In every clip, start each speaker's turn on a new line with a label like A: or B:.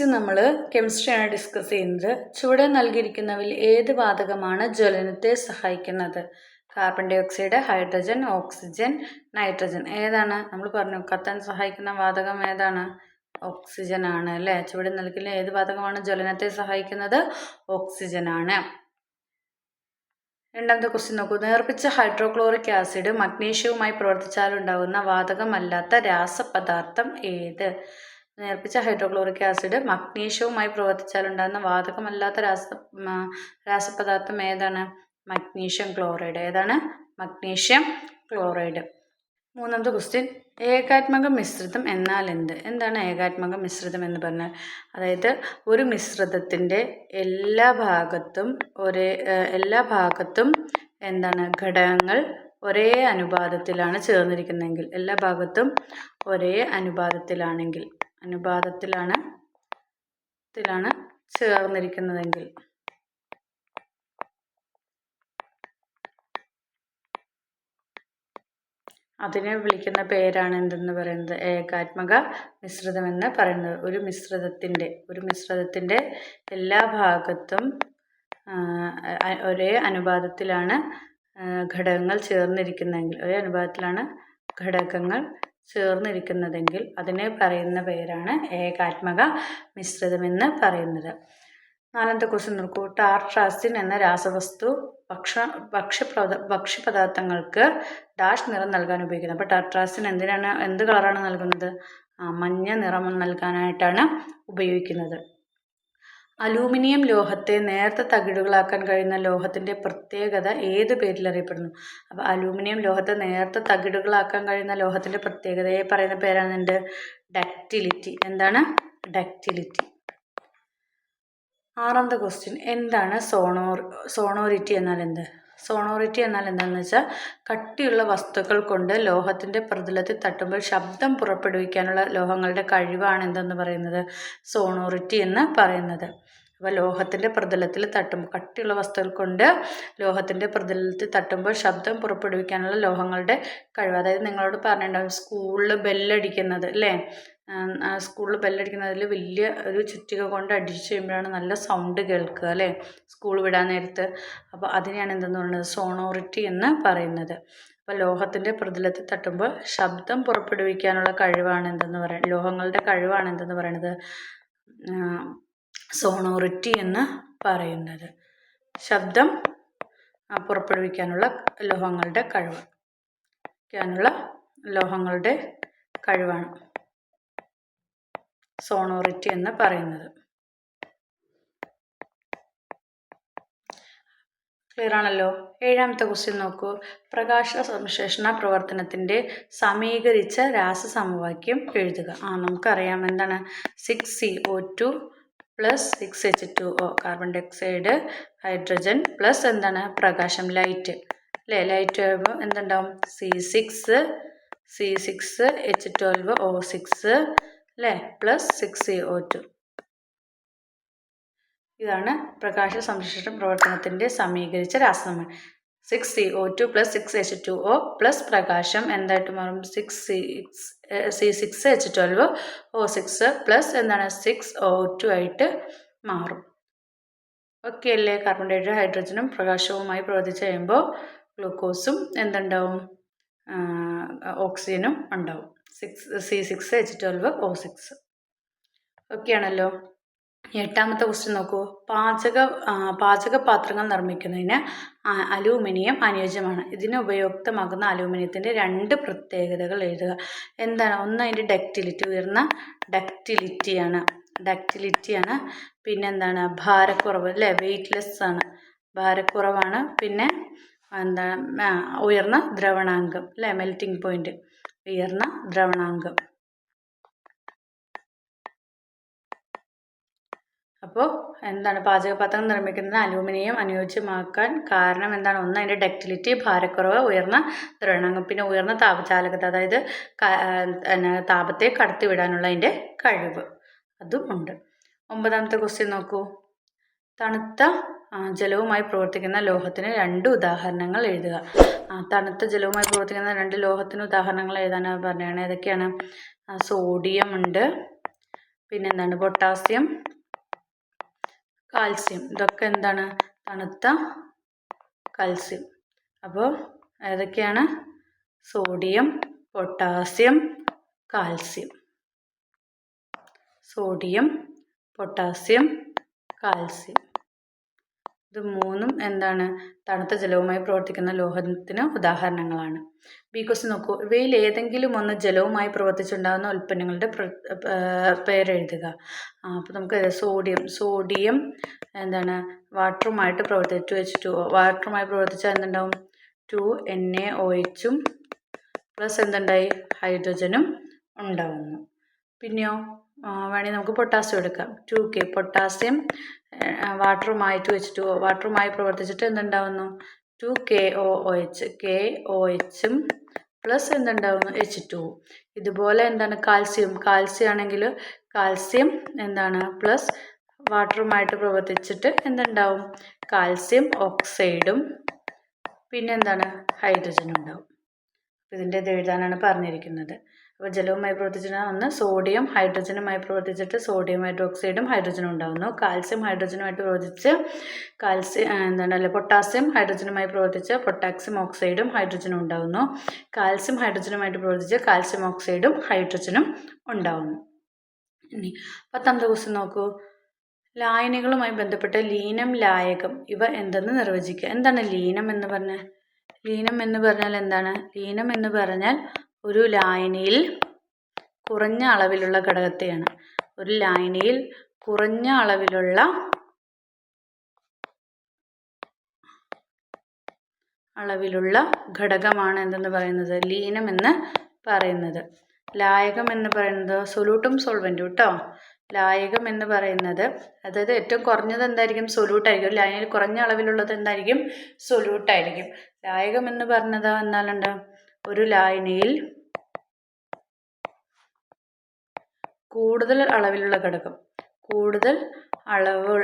A: Next നമ്മൾ കെമിസ്ട്രിയാണ് discuss ചെയ്യുന്നത്. ചുവടെ നൽകിയിരിക്കുന്നവയിൽ ഏത് വാതകമാണ് ജ്വലനത്തെ സഹായിക്കുന്നത്? Carbon dioxide hydrogen oxygen nitrogen ഏതാണ്? നമ്മൾ പറഞ്ഞു കത്താൻ സഹായിക്കുന്ന വാതകം ഏതാണ്? ഓക്സിജൻ ആണ് അല്ലേ? ചുവടെ നൽകിയ ഏത് വാതകമാണ് ജ്വലനത്തെ സഹായിക്കുന്നത്? ഓക്സിജൻ ആണ്. രണ്ടാമത്തെ ക്വസ്റ്റ്യൻ നോക്കൂ. നേർപ്പിച്ച ഹൈഡ്രോക്ലോറിക് ആസിഡ് മഗ്നീഷ്യവുമായി പ്രവർത്തിച്ചാലുണ്ടാകുന്ന വാതകമല്ലാത്ത രാസപദാർത്ഥം ഏത്? നേർപ്പിച്ച ഹൈഡ്രോക്ലോറിക് ആസിഡ് മഗ്നീഷ്യവുമായി പ്രവർത്തിച്ചാലുണ്ടാകുന്ന വാതകമല്ലാത്ത രാസ രാസപദാർത്ഥം ഏതാണ്? Magnesium chloride. ഏതാണ്? Magnesium chloride. മൂന്നാമത്തെ ക്വസ്റ്റ്യൻ. ഏകാത്മക മിശ്രിതം എന്നാൽ എന്ത്? എന്താണ് ഏകാത്മക മിശ്രിതം എന്ന് പറഞ്ഞാൽ? അതായത് ഒരു മിശ്രിതത്തിന്റെ എല്ലാ ഭാഗത്തും ഒരേ എല്ലാ ഭാഗത്തും എന്താണ്? ഘടകങ്ങൾ ഒരേ അനുപാതത്തിലാണ് ചേർന്നിരിക്കുന്നതെങ്കിൽ എല്ലാ ഭാഗത്തും ഒരേ അനുപാതത്തിലാണെങ്കിൽ അനുപാതത്തിലാണ് ത്തിലാണ് ചേർന്നിരിക്കുന്നതെങ്കിൽ. അതിനെ വിളിക്കുന്ന പേരാണ് എന്തെന്ന് പറയുന്നത്? ഏകാത്മക മിശ്രിതം എന്ന് പറയുന്നത്. ഒരു മിശ്രിതത്തിന്റെ ഒരു മിശ്രിതത്തിന്റെ എല്ലാ ഭാഗത്തും ഒരേ അനുപാതത്തിലാണ് ഘടകങ്ങൾ ചേർന്നിരിക്കുന്നതെങ്കിൽ ഒരേ അനുപാതത്തിലാണ് ഘടകങ്ങൾ ചേർന്നിരിക്കുന്നതെങ്കിൽ അതിനെ പറയുന്ന പേരാണ് ഏകാത്മക മിശ്രിതമെന്ന് പറയുന്നത്. നാലാമത്തെ ക്വസ്റ്റ്യൻ നോക്കൂ. ടാർട്രാസിൻ എന്ന രാസവസ്തു ഭക്ഷ ഭക്ഷ്യ ഭക്ഷ്യപദാർത്ഥങ്ങൾക്ക് ഡാഷ് നിറം നൽകാൻ ഉപയോഗിക്കുന്നത്. അപ്പോൾ ടാർട്രാസിൻ എന്തിനാണ് എന്ത് കളറാണ് നൽകുന്നത്? മഞ്ഞ നിറം നൽകാനായിട്ടാണ് ഉപയോഗിക്കുന്നത്. അലൂമിനിയം ലോഹത്തെ നേർത്ത തകിടുകളാക്കാൻ കഴിയുന്ന ലോഹത്തിന്റെ പ്രത്യേകത ഏത് പേരിൽ അറിയപ്പെടുന്നു? അപ്പോൾ അലൂമിനിയം ലോഹത്തെ നേർത്ത തകിടുകളാക്കാൻ കഴിയുന്ന ലോഹത്തിന്റെ പ്രത്യേകതയെ പറയുന്ന പേരാണ് ഡക്റ്റിലിറ്റി. എന്താണ്? ഡക്റ്റിലിറ്റി. ആറാമത്തെ ക്വസ്റ്റ്യൻ എന്താണ് സോണോർ സോണോറിറ്റി എന്നാൽ എന്ത്? സോണോറിറ്റി എന്നാൽ എന്താണെന്ന് വെച്ചാൽ കട്ടിയുള്ള വസ്തുക്കൾ കൊണ്ട് ലോഹത്തിന്റെ പ്രതലത്തിൽ തട്ടുമ്പോൾ ശബ്ദം പുറപ്പെടുവിക്കാനുള്ള ലോഹങ്ങളുടെ കഴിവാണ് എന്തെന്ന് പറയുന്നത്? സോണോറിറ്റി എന്ന് പറയുന്നത്. അപ്പോൾ ലോഹത്തിന്റെ പ്രതലത്തിൽ തട്ടുമ്പോൾ കട്ടിയുള്ള വസ്തുക്കൾ കൊണ്ട് ലോഹത്തിന്റെ പ്രതലത്തിൽ തട്ടുമ്പോൾ ശബ്ദം പുറപ്പെടുവിക്കാനുള്ള ലോഹങ്ങളുടെ കഴിവ്. അതായത് നിങ്ങളോട് പറഞ്ഞിട്ടുണ്ടാവും സ്കൂളിൽ ബെല്ലടിക്കുന്നത് അല്ലേ? സ്കൂളിൽ ബെല്ലടിക്കുന്നതിൽ വലിയ ഒരു ചുറ്റിക കൊണ്ട് അടിച്ചു കഴിയുമ്പോഴാണ് നല്ല സൗണ്ട് കേൾക്കുക അല്ലേ? സ്കൂൾ വിടാൻ നേരത്ത്. അപ്പോൾ അതിനെയാണ് എന്തെന്ന് പറയുന്നത്? സോണോറിറ്റി എന്ന് പറയുന്നത്. അപ്പോൾ ലോഹത്തിന്റെ പ്രതലത്തിൽ തട്ടുമ്പോൾ ശബ്ദം പുറപ്പെടുവിക്കാനുള്ള കഴിവാണ് എന്തെന്ന് പറയുന്നത് ലോഹങ്ങളുടെ കഴിവാണ് എന്തെന്ന് പറയുന്നത് സോണോറിറ്റി എന്ന് പറയുന്നത്. ശബ്ദം പുറപ്പെടുവിക്കാനുള്ള ലോഹങ്ങളുടെ കഴിവ്. ക്കാനുള്ള ലോഹങ്ങളുടെ കഴിവാണ്. സോണോറിറ്റി എന്ന് പറയുന്നത്. ക്ലിയർ ആണല്ലോ? ഏഴാമത്തെ ക്വസ്റ്റ്യൻ നോക്കൂ. പ്രകാശ സംശ്ലേഷണ പ്രവർത്തനത്തിന്റെ സമീകരിച്ച രാസസമവാക്യം എഴുതുക. ആ നമുക്കറിയാം എന്താണ്? Six C O two plus six H two O carbon dioxide hydrogen plus എന്താണ്? പ്രകാശം ലൈറ്റ് അല്ലേ? ലൈറ്റ് ആകുമ്പോൾ എന്തുണ്ടാവും? C six C six H twelve O six അല്ലേ plus six C O two ഇതാണ് പ്രകാശ സംരക്ഷണ പ്രവർത്തനത്തിന്റെ സമീകരിച്ച രാസനമ six C O two plus six H two O plus പ്രകാശം എന്തായിട്ട് മാറും? Six six C six H twelve O six plus എന്താണ്? സിക്സ് ഒ ടു ആയിട്ട് മാറും. ഓക്കെ അല്ലേ? കാർബൺ ഡൈഓക്സൈഡ് ഹൈഡ്രജനും പ്രകാശവുമായി പ്രവർത്തിച്ച് കഴിയുമ്പോൾ ഗ്ലൂക്കോസും എന്തുണ്ടാവും? ഓക്സിജനും ഉണ്ടാവും. Six C six H twelve O six okay ആണല്ലോ എട്ടാമത്തെ ക്വസ്റ്റ്യൻ നോക്കൂ. പാചക പാത്രങ്ങൾ നിർമ്മിക്കുന്നതിന് അലൂമിനിയം അനുയോജ്യമാണ്. ഇതിന് ഉപയുക്തമാകുന്ന അലൂമിനിയത്തിന്റെ രണ്ട് പ്രത്യേകതകൾ എഴുതുക. എന്താണ്? ഒന്ന് അതിന്റെ ഡക്റ്റിലിറ്റി ഉയർന്ന ഡക്റ്റിലിറ്റിയാണ് ഡക്റ്റിലിറ്റിയാണ് പിന്നെ എന്താണ്? ഭാരക്കുറവ് അല്ലേ? വെയ്റ്റ്ലെസ് ആണ്. ഭാരക്കുറവാണ്. പിന്നെ എന്താണ്? ഉയർന്ന ദ്രവണാങ്കം അല്ലേ? മെൽറ്റിംഗ് പോയിന്റ് ഉയർന്ന ദ്രവണാങ്കം. അപ്പോൾ എന്താണ് പാചകപാത്രം നിർമ്മിക്കുന്നത്? അലൂമിനിയം അനുയോജ്യമാക്കാൻ കാരണം എന്താണ്? ഒന്ന് അതിന്റെ ഡക്റ്റിലിറ്റി ഭാരക്കുറവ് ഉയർന്ന ദ്രവണാങ്കം പിന്നെ ഉയർന്ന താപചാലകത അതായത് താപത്തെ കടത്തിവിടാനുള്ള അതിന്റെ കഴിവ്. അതും ഉണ്ട്. ഒമ്പതാമത്തെ ക്വസ്റ്റ്യൻ നോക്കൂ. തണുത്ത ജലവുമായി പ്രവർത്തിക്കുന്ന ലോഹത്തിന് രണ്ട് ഉദാഹരണങ്ങൾ എഴുതുക. തണുത്ത ജലവുമായി പ്രവർത്തിക്കുന്ന രണ്ട് ലോഹത്തിന് ഉദാഹരണങ്ങൾ എഴുതാനാണ് പറഞ്ഞാണ് ഏതൊക്കെയാണ് സോഡിയം ഉണ്ട്. പിന്നെന്താണ്? പൊട്ടാസ്യം കാൽസ്യം ഇതൊക്കെ എന്താണ്? തണുത്ത കാൽസ്യം അപ്പോൾ ഏതൊക്കെയാണ്? Sodium potassium calcium sodium potassium calcium ഇത് മൂന്നും എന്താണ്? തണുത്ത ജലവുമായി പ്രവർത്തിക്കുന്ന ലോഹത്തിന് ഉദാഹരണങ്ങളാണ്. ബി ക്വസ്റ്റ് നോക്കൂ. ഇവയിൽ ഏതെങ്കിലും ഒന്ന് ജലവുമായി പ്രവർത്തിച്ചുണ്ടാകുന്ന ഉൽപ്പന്നങ്ങളുടെ പേര് എഴുതുക അപ്പോൾ നമുക്ക് സോഡിയം സോഡിയം എന്താണ്? വാട്ടറുമായിട്ട് പ്രവർത്തിച്ച് ടു എച്ച് ടു വാട്ടറുമായി പ്രവർത്തിച്ചാൽ എന്തുണ്ടാവും? ടു എൻ എ ഒ എച്ചും പ്ലസ് എന്തുണ്ടായി? ഹൈഡ്രജനും ഉണ്ടാവുന്നു. പിന്നെയോ? വേണമെങ്കിൽ നമുക്ക് പൊട്ടാസ്യം എടുക്കാം. ടു കെ പൊട്ടാസ്യം വാട്ടറുമായിട്ട് വെച്ചിട്ട് വാട്ടറുമായി പ്രവർത്തിച്ചിട്ട് എന്തുണ്ടാവുന്നു? Two K O O H K O എച്ചും plus എന്തുണ്ടാവുന്നു? എച്ച് ടു ഇതുപോലെ എന്താണ്? കാൽസ്യം. കാൽസ്യം ആണെങ്കിൽ കാൽസ്യം എന്താണ്? പ്ലസ് വാട്ടറുമായിട്ട് പ്രവർത്തിച്ചിട്ട് എന്തുണ്ടാവും? കാൽസ്യം ഓക്സൈഡും പിന്നെന്താണ് ഹൈഡ്രജനും ഉണ്ടാവും. ഇതിന്റെ ഇത് എഴുതാനാണ് പറഞ്ഞിരിക്കുന്നത്. അപ്പോൾ ജലവുമായി പ്രവർത്തിച്ചിട്ട് ഒന്ന് സോഡിയം ഹൈഡ്രജനുമായി പ്രവർത്തിച്ചിട്ട് സോഡിയം ഹൈഡ്രോക്സൈഡും ഹൈഡ്രജനും ഉണ്ടാകുന്നു കാൽസ്യം ഹൈഡ്രജനുമായിട്ട് പ്രവർത്തിച്ച് കാൽസ്യം എന്താണ് അല്ലെ? പൊട്ടാസ്യം ഹൈഡ്രജനുമായി പ്രവർത്തിച്ച് പൊട്ടാസ്യം ഓക്സൈഡും ഹൈഡ്രജനും ഉണ്ടാകുന്നു കാൽസ്യം ഹൈഡ്രജനുമായിട്ട് പ്രവർത്തിച്ച് കാൽസ്യം ഓക്സൈഡും ഹൈഡ്രജനും ഉണ്ടാകുന്നു ഇനി പത്താമത്തെ ക്വസ്റ്റ്യൻ നോക്കൂ. ലായനികളുമായി ബന്ധപ്പെട്ട ലീനം ലായകം ഇവ എന്തെന്ന് നിർവചിക്കുക? എന്താണ് ലീനം എന്ന് പറഞ്ഞാൽ ലീനം എന്ന് പറഞ്ഞാൽ എന്താണ്? ലീനം എന്ന് പറഞ്ഞാൽ ഒരു ലായനിയിൽ കുറഞ്ഞ അളവിലുള്ള ഘടകത്തെയാണ്. ഒരു ലായനിയിൽ കുറഞ്ഞ അളവിലുള്ള അളവിലുള്ള ഘടകമാണ് എന്തെന്ന് പറയുന്നത്? ലീനം എന്ന് പറയുന്നത്. ലായകം എന്ന് പറയുന്നത് സൊല്യൂട്ടും സോൾവെന്റും കേട്ടോ ലായകം എന്ന് പറയുന്നത് അതായത് ഏറ്റവും കുറഞ്ഞത് എന്തായിരിക്കും? സൊല്യൂട്ടായിരിക്കും ലായനിയിൽ കുറഞ്ഞ അളവിലുള്ളത് എന്തായിരിക്കും? സൊല്യൂട്ടായിരിക്കും ലായകം എന്ന് പറഞ്ഞത് എന്നാലുണ്ട് ഒരു ലായനിയിൽ കൂടുതൽ അളവിലുള്ള ഘടകം. കൂടുതൽ അളവ്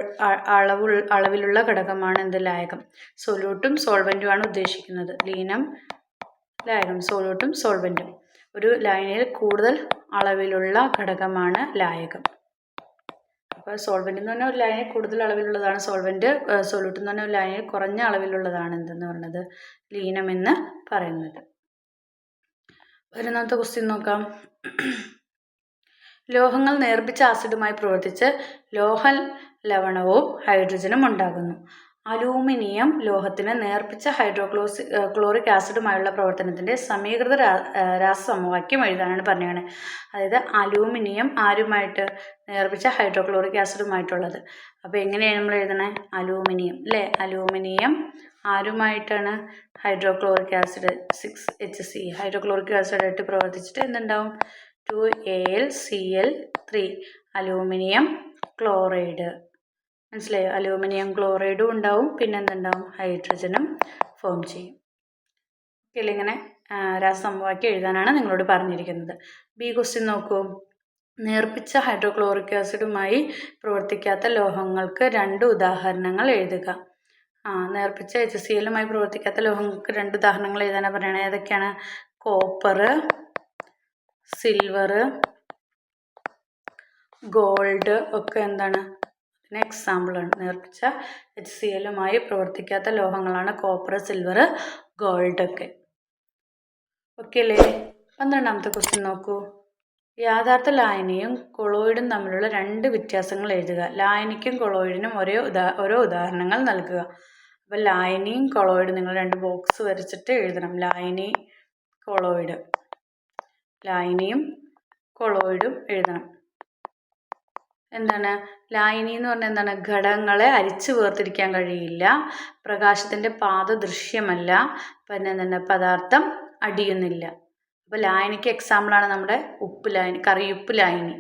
A: അളവ് അളവിലുള്ള ഘടകമാണ് എന്ത്? ലായകം. സൊല്യൂട്ടും സോൾവെന്റുമാണ് ഉദ്ദേശിക്കുന്നത്. ലീനം ലായകം. സൊല്യൂട്ടും സോൾവെന്റും ഒരു ലായനിയിൽ കൂടുതൽ അളവിലുള്ള ഘടകമാണ് ലായകം. അപ്പോൾ സോൾവെന്റ് എന്ന് പറഞ്ഞാൽ ഒരു ലായനിയിൽ കൂടുതൽ അളവിലുള്ളതാണ് സോൾവെന്റ് സൊല്യൂട്ട് എന്ന് പറഞ്ഞാൽ ഒരു ലായനിയിൽ കുറഞ്ഞ അളവിലുള്ളതാണ് എന്തെന്ന് പറയുന്നത് ലീനം എന്ന് പറയുന്നത്. വരുന്നാമത്തെ ക്വസ്റ്റ്യൻ നോക്കാം. ലോഹങ്ങൾ നേർപ്പിച്ച ആസിഡുമായി പ്രവർത്തിച്ച് ലോഹ ലവണവും ഹൈഡ്രജനും ഉണ്ടാകുന്നു. അലൂമിനിയം ലോഹത്തിന് നേർപ്പിച്ച ഹൈഡ്രോക്ലോസി ക്ലോറിക് ആസിഡുമായുള്ള പ്രവർത്തനത്തിന്റെ സമീകൃത രാസസമവാക്യം എഴുതാനാണ് പറഞ്ഞത്. അതായത് അലൂമിനിയം ആരുമായിട്ട്? നേർപ്പിച്ച ഹൈഡ്രോക്ലോറിക് ആസിഡുമായിട്ടുള്ളത്. അപ്പോൾ എങ്ങനെയാണ് നമ്മൾ എഴുതണേ? അലൂമിനിയം അല്ലേ aluminium ആരുമായിട്ടാണ് hydrochloric acid six H C hydrochloric ആസിഡായിട്ട് പ്രവർത്തിച്ചിട്ട് എന്തുണ്ടാവും? Two A L C L three aluminium chloride. മനസ്സിലായോ? അലൂമിനിയം ക്ലോറൈഡും ഉണ്ടാവും. പിന്നെ എന്തുണ്ടാവും? ഹൈഡ്രജനും ഫോം ചെയ്യും. ഓക്കെ ഇങ്ങനെ? രാസസമവാക്യം എഴുതാനാണ് നിങ്ങളോട് പറഞ്ഞിരിക്കുന്നത്. ബി ക്വസ്റ്റ്യൻ നോക്കൂ. നേർപ്പിച്ച ഹൈഡ്രോക്ലോറിക് ആസിഡുമായി പ്രവർത്തിക്കാത്ത ലോഹങ്ങൾക്ക് രണ്ട് ഉദാഹരണങ്ങൾ എഴുതുക. നേർപ്പിച്ച എച്ച് സി എല്ലുമായി പ്രവർത്തിക്കാത്ത ലോഹങ്ങൾക്ക് രണ്ട് ഉദാഹരണങ്ങൾ എഴുതാനാണ് പറയുന്നത് ഏതൊക്കെയാണ്? കോപ്പർ സിൽവർ ഗോൾഡ് ഒക്കെ എന്താണ്? അതിന് എക്സാമ്പിളാണ് നേർപ്പിച്ച എച്ച് സി എല്ലുമായി പ്രവർത്തിക്കാത്ത ലോഹങ്ങളാണ് കോപ്പർ സിൽവർ ഗോൾഡ് ഒക്കെ. ഓക്കെ അല്ലേ? പന്ത്രണ്ടാമത്തെ ക്വസ്റ്റ്യൻ നോക്കൂ. യാഥാർത്ഥ ലായനിയും കൊളോയിഡും തമ്മിലുള്ള രണ്ട് വ്യത്യാസങ്ങൾ എഴുതുക. ലായനിക്കും കൊളോയിഡിനും ഒരേ ഉദാ ഓരോ ഉദാഹരണങ്ങൾ നൽകുക. അപ്പോൾ ലായനിയും കൊളോയിഡ് നിങ്ങൾ രണ്ട് ബോക്സ് വരച്ചിട്ട് എഴുതണം. ലായനി കൊളോയിഡ് ലായനിയും കൊളോയിഡും എഴുതണം. എന്താണ്? ലായനി എന്ന് പറഞ്ഞാൽ എന്താണ്? ഘടകങ്ങളെ അരിച്ചു വേർതിരിക്കാൻ കഴിയില്ല. പ്രകാശത്തിന്റെ പാത ദൃശ്യമല്ല. പിന്നെ എന്താണ്? പദാർത്ഥം അടിയുന്നില്ല. അപ്പോൾ ലായനിക്ക് എക്സാമ്പിളാണ് നമ്മുടെ ഉപ്പ് ലായനി കറിയുപ്പ് ലായനി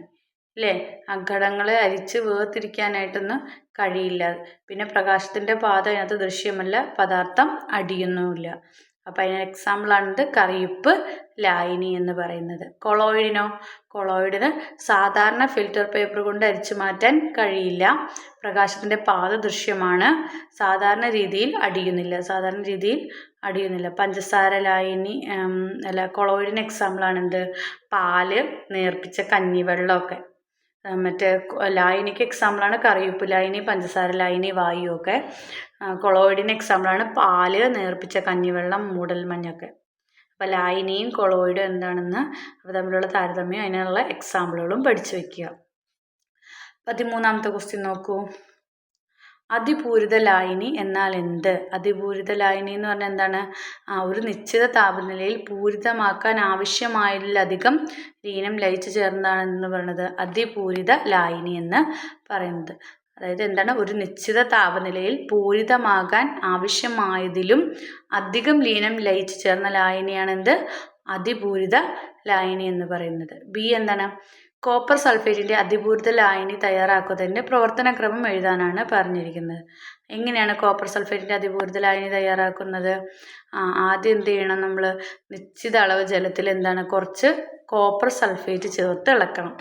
A: അല്ലേ ആ ഘടകങ്ങളെ അരിച്ച് വേർതിരിക്കാനായിട്ടൊന്നും കഴിയില്ല. പിന്നെ പ്രകാശത്തിന്റെ പാത അതിനകത്ത് ദൃശ്യമല്ല പദാർത്ഥം അടിയൊന്നുമില്ല. അപ്പം അതിന് എക്സാമ്പിളാണിത് കറിയുപ്പ് ലായനി എന്ന് പറയുന്നത്. കൊളോയിഡിനോ? കൊളോയിഡിന് സാധാരണ ഫിൽറ്റർ പേപ്പർ കൊണ്ട് അരിച്ചു മാറ്റാൻ കഴിയില്ല. പ്രകാശത്തിന്റെ പാത ദൃശ്യമാണ്. സാധാരണ രീതിയിൽ അടിയുന്നില്ല. സാധാരണ രീതിയിൽ അടിയുന്നില്ല. പഞ്ചസാര ലായനി അല്ല കൊളോയിഡിന് എക്സാമ്പിളാണ് എന്ത്? പാൽ നേർപ്പിച്ച കഞ്ഞിവെള്ളമൊക്കെ. മറ്റേ ലായനിക്ക് എക്സാമ്പിളാണ് കറിയുപ്പ് ലായനി പഞ്ചസാര ലായനി വായു ഒക്കെ. കൊളോയിഡിന് എക്സാമ്പിളാണ് പാൽ നേർപ്പിച്ച കഞ്ഞിവെള്ളം മൂടൽമഞ്ഞൊക്കെ അപ്പോൾ ലായനിയും കൊളോയിഡും എന്താണെന്ന് അവ തമ്മിലുള്ള താരതമ്യം അതിനുള്ള എക്സാമ്പിളുകളും പഠിച്ചു വയ്ക്കുക പതിമൂന്നാമത്തെ ക്വസ്റ്റ്യൻ നോക്കൂ. അതിപൂരിത ലായനി എന്നാൽ എന്ത്? അതിപൂരിത ലായനി എന്ന് പറഞ്ഞാൽ എന്താണ്? ഒരു നിശ്ചിത താപനിലയിൽ പൂരിതമാക്കാൻ ആവശ്യമായതിലധികം ലീനം ലയിച്ചു ചേർന്നതാണ് എന്ന് പറയുന്നത് അതിപൂരിത ലായനി എന്ന് പറയുന്നത്. അതായത് എന്താണ്? ഒരു നിശ്ചിത താപനിലയിൽ പൂരിതമാകാൻ ആവശ്യമായതിലും അധികം ലീനം ലയിച്ചു ചേർന്ന ലായനിയാണ് എന്ത്? അതിപൂരിത ലായനി എന്ന് പറയുന്നത്. ബി എന്താണ്? കോപ്പർ സൾഫേറ്റിന്റെ അതിപൂരിത ലായനി തയ്യാറാക്കുന്നതിന്റെ പ്രവർത്തനക്രമം എഴുതാനാണ് പറഞ്ഞിരിക്കുന്നത്. എങ്ങനെയാണ് കോപ്പർ സൾഫേറ്റിന്റെ അതിപൂരിത ലായനി തയ്യാറാക്കുന്നത്? ആദ്യം എന്ത് ചെയ്യണം നമ്മൾ നിശ്ചിത അളവ് ജലത്തിൽ എന്താണ്? കുറച്ച് കോപ്പർ സൾഫേറ്റ് ചേർത്ത് ഇളക്കണം.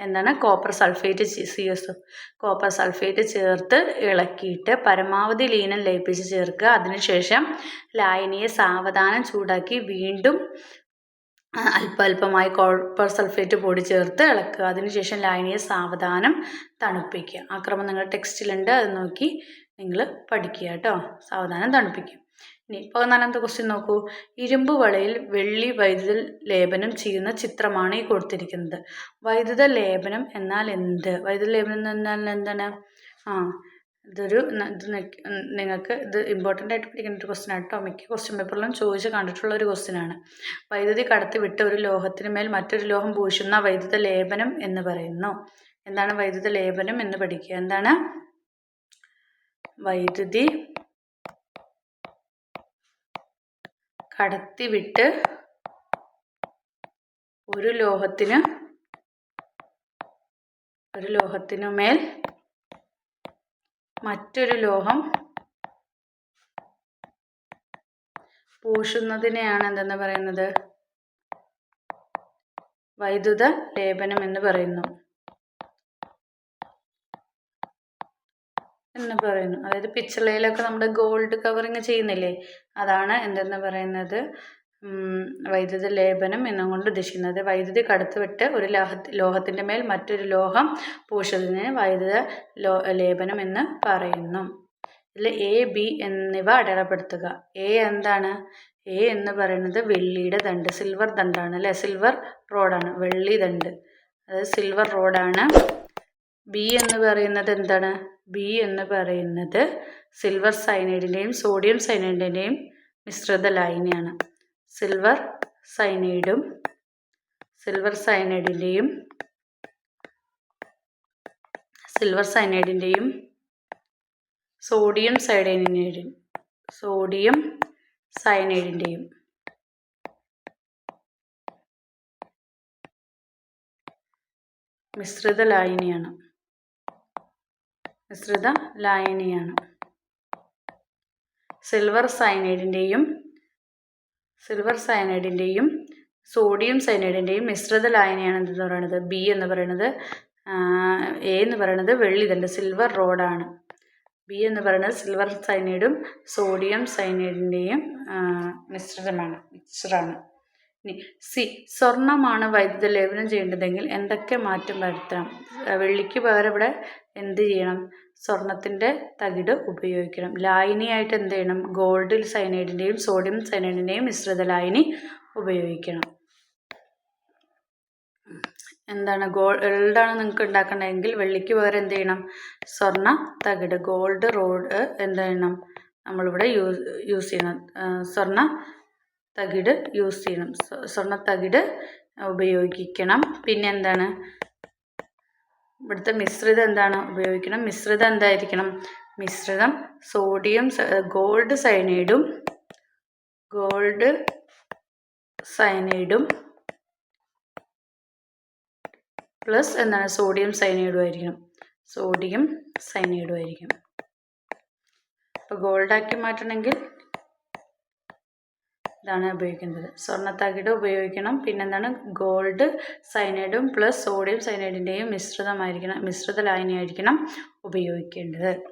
A: എന്താണ്? Copper sulphate C S copper sulphate ചേർത്ത് ഇളക്കിയിട്ട് പരമാവധി ലീനം ലയിപ്പിച്ച് ചേർക്കുക. അതിനുശേഷം ലായനിയെ സാവധാനം ചൂടാക്കി വീണ്ടും ആ, അല്പമായി കോപ്പർ സൾഫേറ്റ് പൊടി ചേർത്ത് ഇളക്കുക. അതിനുശേഷം ലൈനിയെ സാവധാനം തണുപ്പിക്കുക. ആ ക്രമം നിങ്ങളുടെ ടെക്സ്റ്റിലുണ്ട് അത് നോക്കി നിങ്ങൾ പഠിക്കുക കേട്ടോ. സാവധാനം തണുപ്പിക്കുക. ഇനി പതിനാലാമത്തെ ക്വസ്റ്റ്യൻ നോക്കൂ. ഇരുമ്പ് വളയിൽ വെള്ളി വൈദ്യുത ലേപനം ചെയ്യുന്ന ചിത്രമാണ് ഈ കൊടുത്തിരിക്കുന്നത്. വൈദ്യുത ലേപനം എന്നാൽ എന്ത്? വൈദ്യുത ലേപനം എന്നാൽ എന്താണ്? ആ ഇതൊരു ഇത് നിങ്ങൾക്ക് ഇത് ഇമ്പോർട്ടന്റ് ആയിട്ട് പഠിക്കേണ്ട ഒരു ക്വസ്റ്റ്യൻ ആട്ടോ. മിക്ക ക്വസ്റ്റ്യൻ പേപ്പറിലും ചോദിച്ച് കണ്ടിട്ടുള്ള ഒരു ക്വസ്റ്റ്യൻ ആണ്. വൈദ്യുതി കടത്തിവിട്ട് ഒരു ലോഹത്തിന് മേൽ മറ്റൊരു ലോഹം പൂശുന്ന വൈദ്യുത ലേപനം എന്ന് പറയുന്നു. എന്താണ് വൈദ്യുത ലേപനം എന്ന് പഠിക്കുക. എന്താണ്? വൈദ്യുതി കടത്തിവിട്ട് ഒരു ലോഹത്തിന് ഒരു ലോഹത്തിനുമേൽ മറ്റൊരു ലോഹം പൂശുന്നതിനെയാണ് എന്തെന്ന് പറയുന്നത്? വൈദ്യുത ലേപനം എന്ന് പറയുന്നു. എന്ന് പറയുന്നു. അതായത് പിച്ചളയിലൊക്കെ നമ്മുടെ ഗോൾഡ് കവറിങ് ചെയ്യുന്നില്ലേ? അതാണ് എന്തെന്ന് പറയുന്നത്? വൈദ്യുത ലേപനം എന്നും കൊണ്ട് ഉദ്ദേശിക്കുന്നത്. വൈദ്യുതി കടത്തിവിട്ട് ഒരു ലോഹ ലോഹത്തിന്റെ മേൽ മറ്റൊരു ലോഹം പൂശുന്നതിന് വൈദ്യുത ലോ ലേപനം എന്ന് പറയുന്നു. ഇതിൽ എ ബി എന്നിവ അടയാളപ്പെടുത്തുക. എ എന്താണ്? എ എന്ന് പറയുന്നത് വെള്ളിയുടെ ദണ്ട് സിൽവർ ദണ്ടാണ് അല്ലേ? സിൽവർ റോഡാണ് വെള്ളി ദണ്ട്. അതായത് സിൽവർ റോഡാണ് ബി എന്ന് പറയുന്നത് എന്താണ്? ബി എന്ന് പറയുന്നത് സിൽവർ സൈനൈഡിന്റെയും സോഡിയം സൈനൈഡിന്റെയും മിശ്രിത ലായനിയാണ്. സിൽവർ സൈനൈഡും സിൽവർ സൈനൈഡിന്റെയും സിൽവർ സൈനൈഡിന്റെയും സോഡിയം സൈഡൈനിന്റെയും സോഡിയം സൈനൈഡിന്റെയും മിശ്രിത ലായനിയാണ്. മിശ്രിത ലായനിയാണ്. സിൽവർ സൈനൈഡിന്റെയും സിൽവർ സയനൈഡിന്റെയും സോഡിയം സയനൈഡിന്റെയും മിശ്രിത ലായനിയാണ് എന്തെന്ന് പറയുന്നത് ബി എന്ന് പറയുന്നത് എ എന്ന് പറയുന്നത് വെള്ളി തന്നെ സിൽവർ റോഡാണ്. ബി എന്ന് പറയുന്നത് സിൽവർ സയനൈഡും സോഡിയം സയനൈഡിന്റെയും മിശ്രിതമാണ് മിക്സറാണ്. സി സ്വർണമാണ് വൈദ്യുത ലേപനം ചെയ്യേണ്ടതെങ്കിൽ എന്തൊക്കെ മാറ്റം വരുത്തണം? വെള്ളിക്ക് പകരം ഇവിടെ എന്ത് ചെയ്യണം? സ്വർണത്തിന്റെ തകിട് ഉപയോഗിക്കണം. ലായനിയായിട്ട് എന്ത് ചെയ്യണം? ഗോൾഡിൽ സൈനൈഡിന്റെയും സോഡിയം സൈനൈഡിന്റെയും മിശ്രിത ലായനി ഉപയോഗിക്കണം. എന്താണ്? ഗോൾഡാണ് നിങ്ങൾക്ക് ഉണ്ടാക്കണമെങ്കിൽ വെള്ളിക്ക് പകരം എന്ത് ചെയ്യണം? സ്വർണ തകിട് ഗോൾഡ് റോഡ് എന്ത് ചെയ്യണം? നമ്മളിവിടെ യൂസ് യൂസ് ചെയ്യണം. സ്വർണ തകിട് യൂസ് ചെയ്യണം. സ്വ- സ്വർണ തകിട് ഉപയോഗിക്കണം. പിന്നെ എന്താണ്? ഇവിടുത്തെ മിശ്രിതം എന്താണ് ഉപയോഗിക്കണം? മിശ്രിതം എന്തായിരിക്കണം? മിശ്രിതം സോഡിയം ഗോൾഡ് സയനൈഡും ഗോൾഡ് സയനൈഡും പ്ലസ് എന്താണ്? സോഡിയം സയനൈഡും ആയിരിക്കണം. സോഡിയം സയനൈഡും ആയിരിക്കും അപ്പോൾ ഗോൾഡാക്കി മാറ്റണമെങ്കിൽ ഇതാണ് ഉപയോഗിക്കുന്നത്. സ്വർണത്തകിട് ഉപയോഗിക്കണം. പിന്നെന്താണ്? ഗോൾഡ് സൈനൈഡും പ്ലസ് സോഡിയം സൈനൈഡിന്റെയും മിശ്രിതമായിരിക്കണം മിശ്രിത ലായനിയായിരിക്കണം ഉപയോഗിക്കേണ്ടത്.